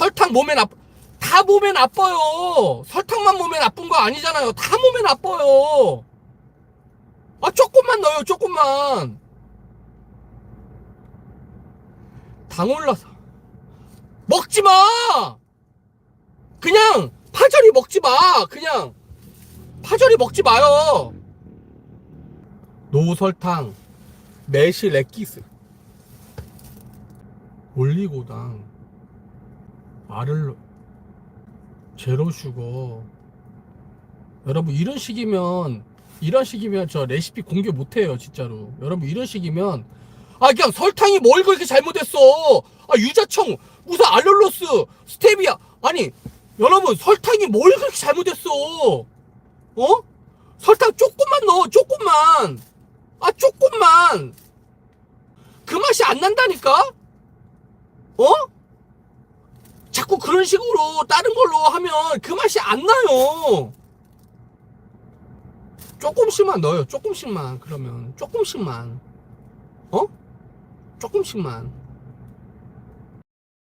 설탕 몸에 나, 다 몸에 나빠요. 설탕만 몸에 나쁜 거 아니잖아요. 다 몸에 나빠요. 아, 조금만 넣어요, 조금만. 당 올라서. 먹지 마! 그냥, 파절이 먹지 마! 그냥, 파절이 먹지 마요! 노설탕, 매실 엑기스, 올리고당, 아를로, 제로슈거. 여러분, 이런 식이면, 이런 식이면 저 레시피 공개 못해요, 진짜로. 여러분, 이런 식이면, 아, 그냥 설탕이 뭘 그렇게 잘못했어! 아, 유자청, 무슨 알룰로스, 스테비아. 아니, 여러분, 설탕이 뭘 그렇게 잘못했어! 어? 설탕 조금만 넣어, 조금만! 아, 조금만! 그 맛이 안 난다니까? 어? 그런 식으로 다른 걸로 하면 그 맛이 안 나요. 조금씩만 넣어요. 조금씩만. 그러면 조금씩만. 어? 조금씩만.